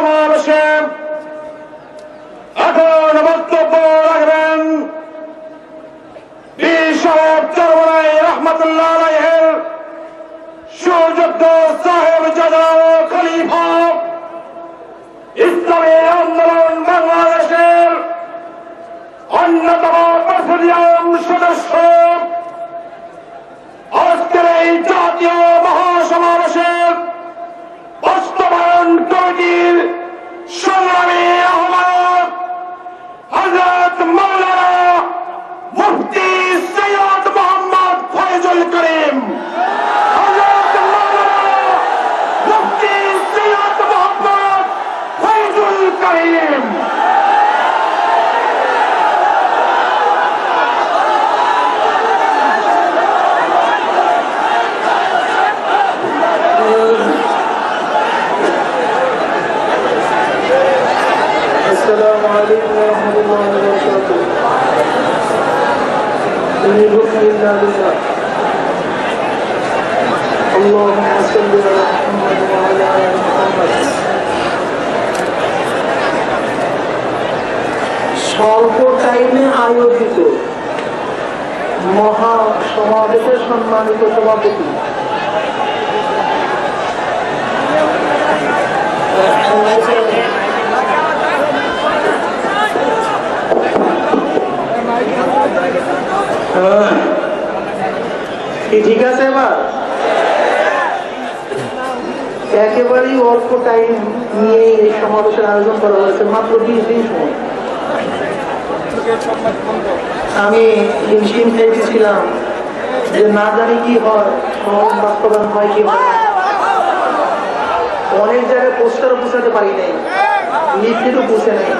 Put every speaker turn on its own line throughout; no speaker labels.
মহাসমাবেশে এখন বক্তব্য রাখবেন বীর সাহেব চরমরাই রহমতুল্লাহ আলাইহের সুযোগ্য সাহেব জাদা ও খলিফা ইসলামী আন্দোলন বাংলাদেশের অন্যতম প্রেসিডিয়াম সদস্য।
إن الحكم إلا لله اللهم صل على محمد وعلى آل محمد স্বল্প টাইমে আয়োজিত মহা সমাবেশের সম্মানিত সভাপতি কি ঠিক আছে এবার? একেবারেই অল্প টাইম নিয়ে এই সমাবেশের আয়োজন করা হয়েছে, মাত্র বিশ দিন সময়। আমি হিমশিম খেয়েছিলাম যে না জানি কি হয় বাস্তবায়ন হয়, কি হয় অনেক জায়গায় পোস্টারও পোষাতে পারি নাই লিফটেরও পুষে নাই।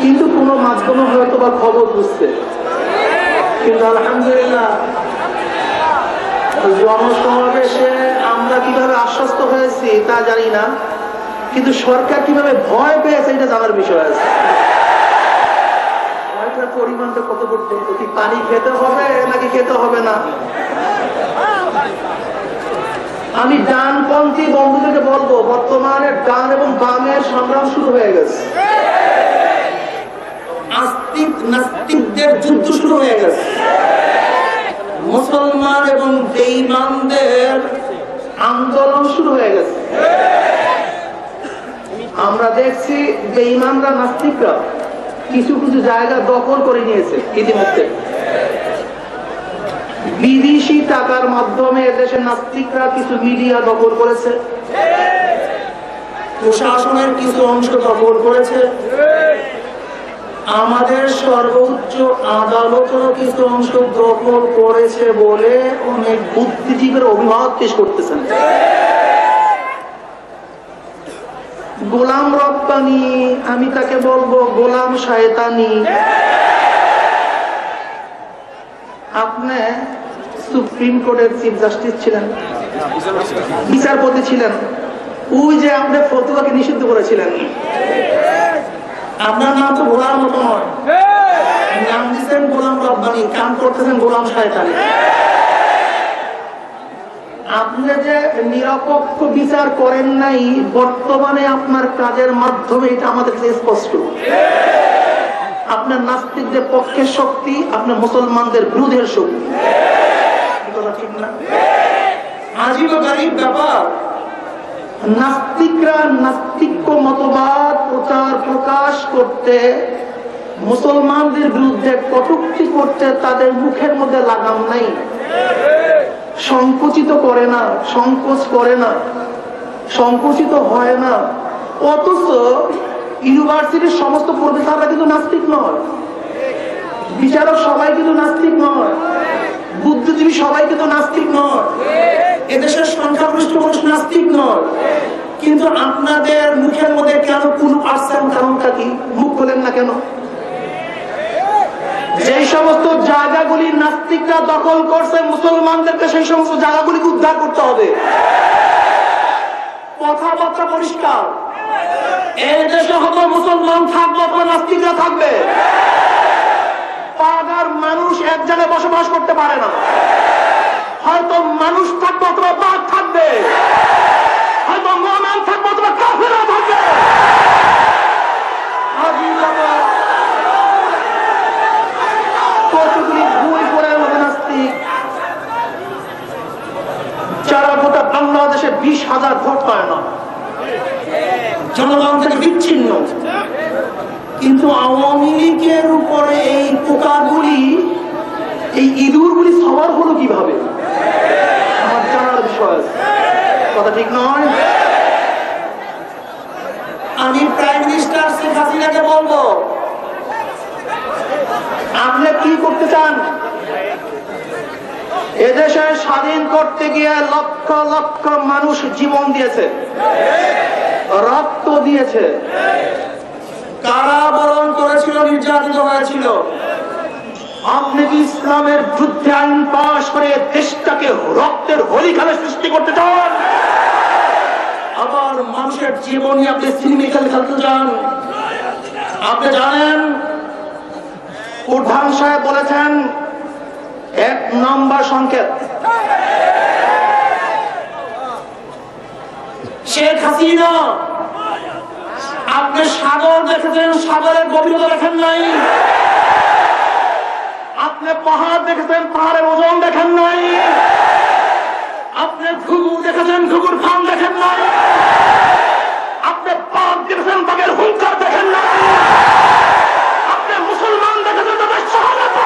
কিন্তু কোনো মাধ্যমে হয়তো বা খবর বুঝছে। কিন্তু আলহামদুলিল্লাহ জনসমাবেশে আমরা কীভাবে আশ্বস্ত হয়েছি তা কিন্তু সরকার কীভাবে ভয় পেয়েছে এটা বিষয় খেতে হবে নাকি খেতে হবে না? আমি বন্ধুদেরকে বলব, বর্তমানে ডান এবং বামের সংগ্রাম শুরু হয়ে গেছে। আস্তিক নাস্তিকদের যুদ্ধ শুরু হয়ে গেছে। মুসলমান এবং বেঈমানদের আন্দোলন শুরু হয়ে গেছে। আমরা দেখছি বেঈমানরা নাস্তিকরা কিছু কিছু জায়গা দখল করে নিয়েছে ইতিমধ্যে। বিদেশি টাকার মাধ্যমে এদেশের নাস্তিকরা কিছু মিডিয়া দখল করেছে। প্রশাসনের কিছু অংশ দখল করেছে। আমাদের সর্বোচ্চ আদালতেরও কিছু অংশ দখল করেছে বলে অনেক বুদ্ধিজীবীর অভিভাবক পেশ করতেছেন। গোলাম রপ্তানি আমি তাকে বলব গোলাম শায়তানি। আপনি সুপ্রিম কোর্টের চিফ জাস্টিস ছিলেন, বিচারপতি ছিলেন। ওই যে আপনি ফতুয়াকে নিষিদ্ধ করেছিলেন। আপনার নাম তো গোলাম মতো নয় নাম দিচ্ছেন গোলাম রব্বানি কাম করতেছেন গোলাম শায়তানি। আপনি যে নিরপেক্ষ বিচার করেন নাই বর্তমানে আপনার কাজের মাধ্যমে এটা আমাদের কাছে স্পষ্ট। আপনার নাস্তিকদের পক্ষের শক্তি আপনার মুসলমানদের বিরোধের শক্তি। ঠিক না? আজীব গরিব ব্যাপার। নাস্তিকরা নাস্তিক্য মতবাদ প্রচার প্রকাশ করতে, মুসলমানদের বিরুদ্ধে কটুক্তি করতে তাদের মুখের মধ্যে লাগাম নাই। সংকুচিত করে না, সংকোচ করে না, সংকুচিত হয় না। অথচ ইউনিভার্সিটির সমস্ত প্রফেসররা কিন্তু নাস্তিক নয়। বিচারক সবাই কিন্তু নাস্তিক নয়। বুদ্ধিজীবী সবাই কিন্তু নাস্তিক নয়। এদেশের সংখ্যাগরিষ্ঠ মানুষ নাস্তিক নয়। কিন্তু আপনাদের মুখের মধ্যে কেন কোন আসছেন কারণটা কি? মুখ খোলেন না কেন? যে সমস্ত জায়গাগুলি নাস্তিকরা দখল করছে, মুসলমানদেরকে সেই সমস্ত জায়গাগুলিকে উদ্ধার করতে হবে। কথাবার্তা পরিষ্কার। এই দেশে হয়তো মুসলমান থাকবে, অথবা নাস্তিকরা থাকবে। পাগার মানুষ এক জায়গায় বসবাস করতে পারে না। হয়তো মানুষ থাকবে অথবা বাঘ থাকবে। হয়তো মমান থাকবে অথবা কাফেরা থাকবে। বাংলাদেশে বিশ হাজার ভোট পায় না। জনগণ থেকে বিচ্ছিন্ন। কিন্তু উপরে এই এই সবার কীভাবে? আছে। কথা ঠিক নয়? আমি প্রাইম মিনিস্টার শেখ হাসিনাকে বলব, আপনি কি করতে চান? এদেশে স্বাধীন করতে গিয়ে লক্ষ লক্ষ মানুষ জীবন দিয়েছে, রক্ত দিয়েছে। কারাবরণ করেছিল নির্যাতিত হয়েছিল? আপনি কি ইসলামের যুদ্ধে আইন পাশ করে দেশটাকে রক্তের হোলি খেলা সৃষ্টি করতে চান? আবার মানুষের জীবন নিয়ে আপনি সিনেমিক্যাল খেলতে চান আপনি জানেন, প্রধান সাহেব বলেছেন, এক নম্বর সংকেত। শেখ হাসিনা, আপনি সাগর দেখেছেন, সাগরের গভীরতা দেখেন নাই। আপনি পাহাড় দেখেছেন, পাহাড়ের ওজন দেখেন নাই। আপনি ঘুঘুর দেখেছেন, ঘুঘুর ফান দেখেন নাই। আপনি পাপ দেখেছেন বাঘের হুঙ্কার দেখেন নাই আপনি মুসলমান দেখেছেন তাদের শাহাদাত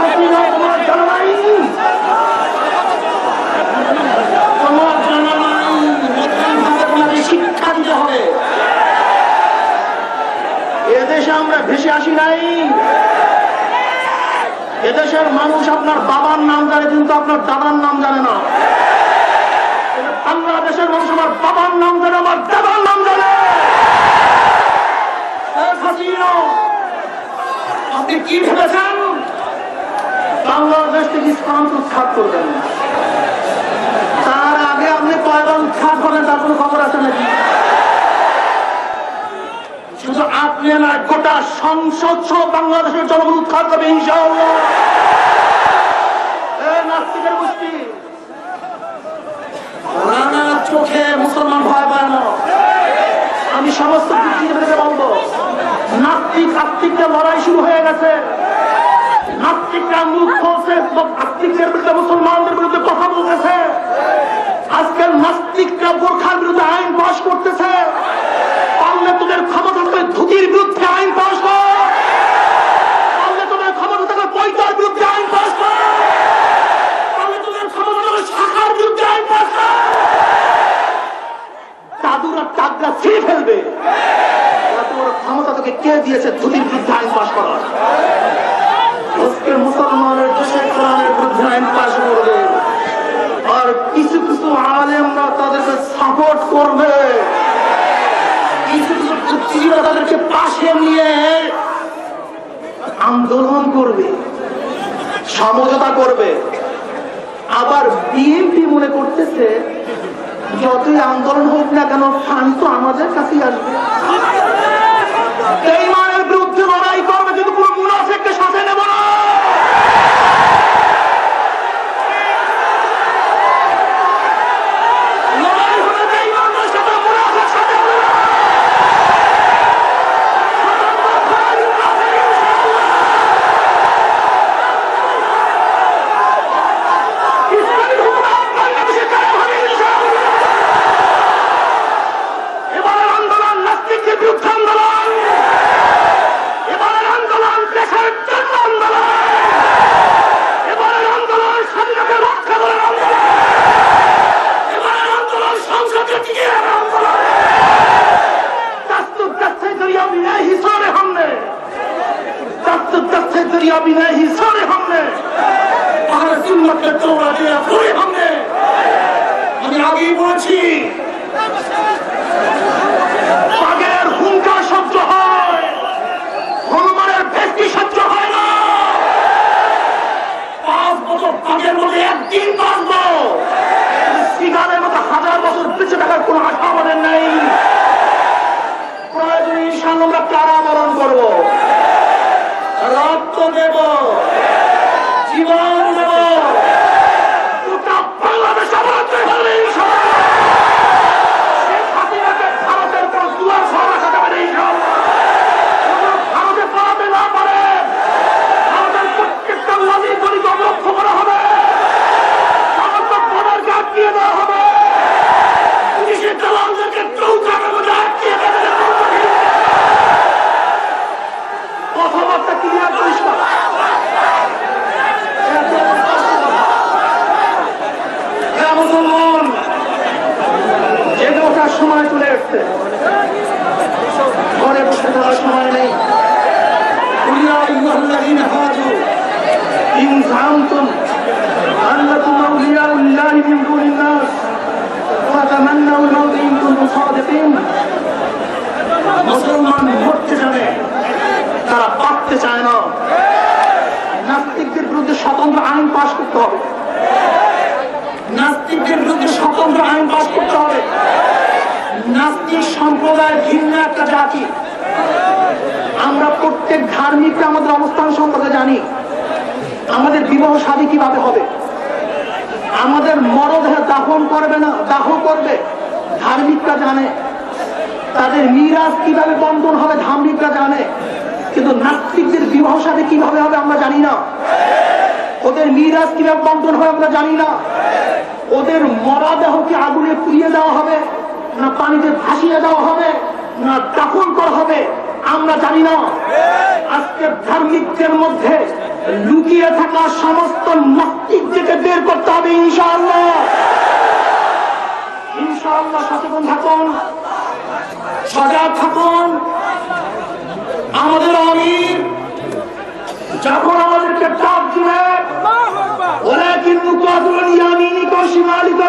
হাসিনা তোমার জানা নাই তোমার জানা নাই নতুনভাবে তোমাকে শিক্ষা দিতে হবে এদেশে ভেসে আসি নাই। এদেশের মানুষ আপনার বাবার নাম জানে, কিন্তু আপনার দাদার নাম জানে না। বাংলাদেশের মানুষ আমার বাবার নাম জানে, আমার দাদার নাম জানে। আপনি কি ভেবেছেন? বাংলাদেশ থেকে ইসলাম উৎখাত করবেন। তার আগে আপনি কয়বার উৎখাত করেন তার কোনো খবর আছে নাকি? আপনি না গোটা সংসদ সহ বাংলাদেশের জনগণ উৎখাত করবে চোখে মুসলমান ভয় পায় না। আমি সমস্ত বলব, নাস্তিক আস্তিকদের লড়াই শুরু হয়ে গেছে। নাস্তিকরা মুখ খুলছে আস্তিকদের বিরুদ্ধে মুসলমানদের বিরুদ্ধে কথা বলতেছে। আজকাল নাস্তিকরা বোরখার বিরুদ্ধে আইন পাশ করতেছে পারলে তোদের ক্ষমতা থাকলে ধুতির বিরুদ্ধে আইন পাশ পারলে তোদের ক্ষমতা থাকলে পয়তার বিরুদ্ধে আইন পাশ পারলে তোদের ক্ষমতা থাকলে শাখার বিরুদ্ধে আইন পাশ দাদুরা চাকরা ছিঁড়ে ফেলবে। মুসলমানের আইন পাশ করবে। আর কিছু কিছু আলেমরা তাদেরকে সাপোর্ট করবে। তাদেরকে পাশে নিয়ে আন্দোলন করবে, সমঝোতা করবে। আবার বিএনপি মনে করতেছে, যতই আন্দোলন হোক না কেন ফান্ড তো আমাদের কাছেই আসবে। ধার্মিকরা আমাদের অবস্থান সম্পর্কে জানি। আমাদের বিবাহ শাদী কীভাবে হবে? আমাদের মরদেহ দাফন করবে না, দাহ করবে? ধার্মিকরা জানে। তাদের মিরাজ কীভাবে বন্টন হবে ধার্মিকরা জানে। কিন্তু নাস্তিকদের বিবাহ সাথে কীভাবে হবে আমরা জানি না। ওদের মিরাজ কীভাবে বন্টন হবে আমরা জানি না। ওদের মরা দেহকে আগুনে পুড়িয়ে দেওয়া হবে, না পানিতে ভাসিয়ে দেওয়া হবে, না দাফন করা হবে, আমরা জানি না। আজকে ধার্মিকদের মধ্যে লুকিয়ে থাকা সমস্ত নাস্তিকদেরকে বের করতে হবে, ইনশাআল্লাহ। ইনশাআল্লাহ সচেতন থাকুন, সজাগ থাকুন। আমাদের অমির যখন আমাদেরকে ডাক দিলে ওরা কিন্তু কদর ইয়ামিনী কশিমালিকা